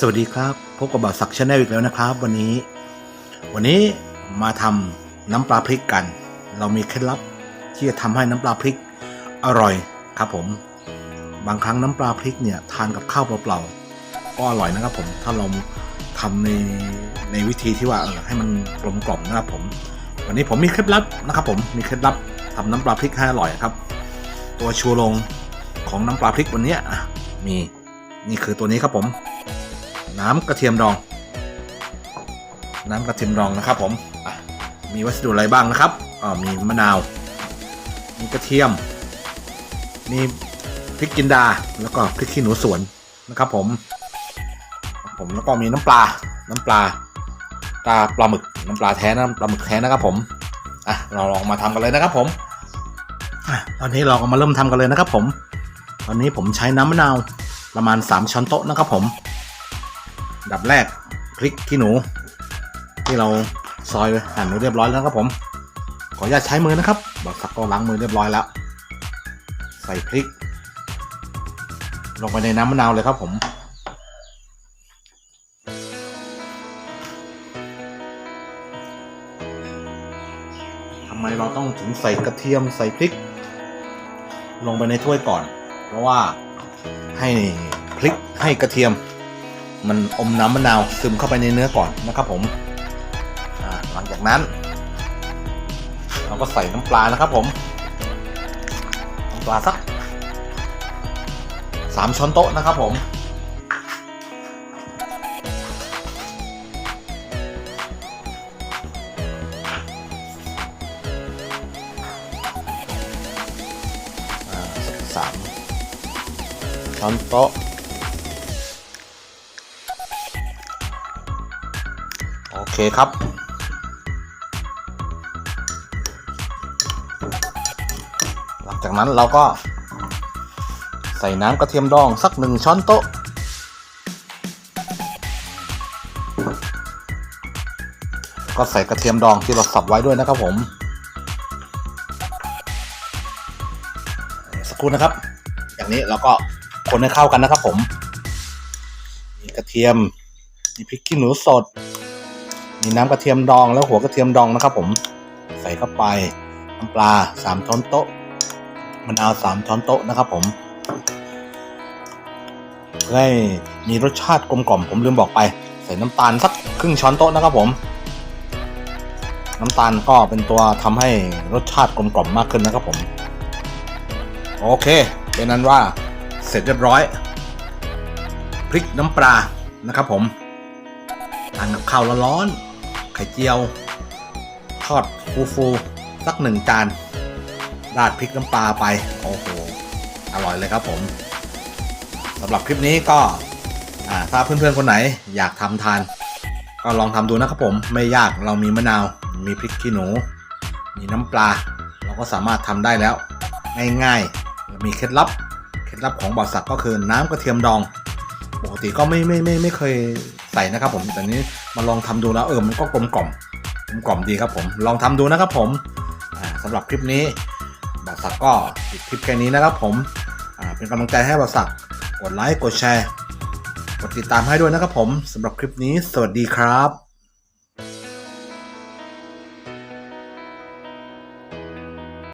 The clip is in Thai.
สวัสดีครับ พบกับบ่าวศักดิ์ชาแนลอีกแล้วนะครับ วันนี้ วันนี้มาทำน้ำปลาพริกกัน เรามีเคล็ดลับที่จะทำให้น้ำปลาพริกอร่อยครับผม บางครั้งน้ำปลาพริกเนี่ยทานกับข้าวเปล่าๆก็อร่อยนะครับผมถ้าเราทำในในวิธีที่ว่าเออให้มันกลมกล่อมนะครับผม วันนี้ผมมีเคล็ดลับนะครับผมมีเคล็ดลับทำน้ำปลาพริกให้อร่อยครับ ตัวชูโรงของน้ำปลาพริกวันนี้มีนี่คือตัวนี้ครับผม น้ำกระเทียมดอง น้ำกระเทียมดองนะครับผมมีวัสดุอะไรบ้างนะครับอ่ามีมะนาว มีกระเทียม มีพริกจินดา แล้วก็พริกขี้หนูสวนนะครับผม ผมแล้วก็มีน้ำปลา น้ำปลาตาปลาหมึก น้ำปลาแท้น้ำปลาหมึกแท้นะครับผม อะเราลองมาทำกันเลยนะครับผม อะตอนนี้เราก็มาเริ่มทำกันเลยนะครับผม ตอนนี้ผมใช้น้ำมะนาวประมาณ 3 ช้อนโต๊ะนะครับผม ดับแรกพริกขี้หนู ที่เราซอยไว้หั่นไว้เรียบร้อยแล้วครับผม ขออนุญาตใช้มือนะครับบอกสักก็ล้างมือเรียบร้อยแล้ว ใส่พริก ลงไปในน้ำมะนาวเลยครับผมทำไมเราต้องถึงใส่กระเทียมใส่พริก ลงไปในถ้วยก่อน เพราะว่าให้พริกให้กระเทียม มันอมน้ำมะนาวซึมเข้าไปในเนื้อก่อนนะครับผมหลังจากนั้น เราก็ใส่น้ำปลานะครับผมน้ำปลาสักสามช้อนโต๊ะนะครับผมสามช้อนโต๊ะ เคครับ หลังจากนั้นเราก็ใส่น้ำกระเทียมดองสักหนึ่งช้อนโต๊ะ ก็ใส่กระเทียมดองที่เราสับไว้ด้วยนะครับผม สักครู่นะครับ อย่างนี้เราก็คนให้เข้ากันนะครับผม มีกระเทียม มีพริกขี้หนูสด มีน้ำกระเทียมดองแล้วหัวกระเทียมดองนะครับ ผมใส่เข้าไปน้ำปลาสามช้อนโต๊ะมะนาวสามช้อนโต๊ะนะครับ ผมเพื่อให้มีรสชาติกลมกล่อมผมลืมบอกไป ใส่น้ำตาลสักครึ่งช้อนโต๊ะนะครับ ผม น้ำตาลก็เป็นตัวทำให้รสชาติกลมกล่อมมากขึ้นนะครับผม โอเคเป็นนั้นว่าเสร็จเรียบร้อยพริกน้ำปลานะครับผมทานกับข้าวร้อนๆ ไข่เจียว ทอดฟูๆสักหนึ่งจาน ราดพริกน้ำปลาไป โอ้โห อร่อยเลยครับผมสำหรับคลิปนี้ก็ถ้าเพื่อนๆคนไหนอยากทำทาน ก็ลองทำดูนะครับผม ไม่ยากเรามีมะนาว มีพริกขี้หนู มีน้ำปลา เราก็สามารถทำได้แล้ว ง่ายๆ มีเคล็ดลับ เคล็ดลับของบอสักก็คือน้ำกระเทียมดอง ปกติก็ไม่ไม่ไม่ไม่เคย ใส่นะครับผมแต่นี้มาลองทำดูแล้วเออมันก็กลมกล่อมกลมกล่อมดีครับผมลองทำดูนะครับผมสำสำหรับคลิปนี้บ่าสักก็ปิดคลิปแค่นี้นะครับผมเป็นกำลังใจให้บ่าสักกดไลค์กดแชร์ กดติดตามให้ด้วยนะครับผมสำหรับคลิปนี้ สวัสดีครับ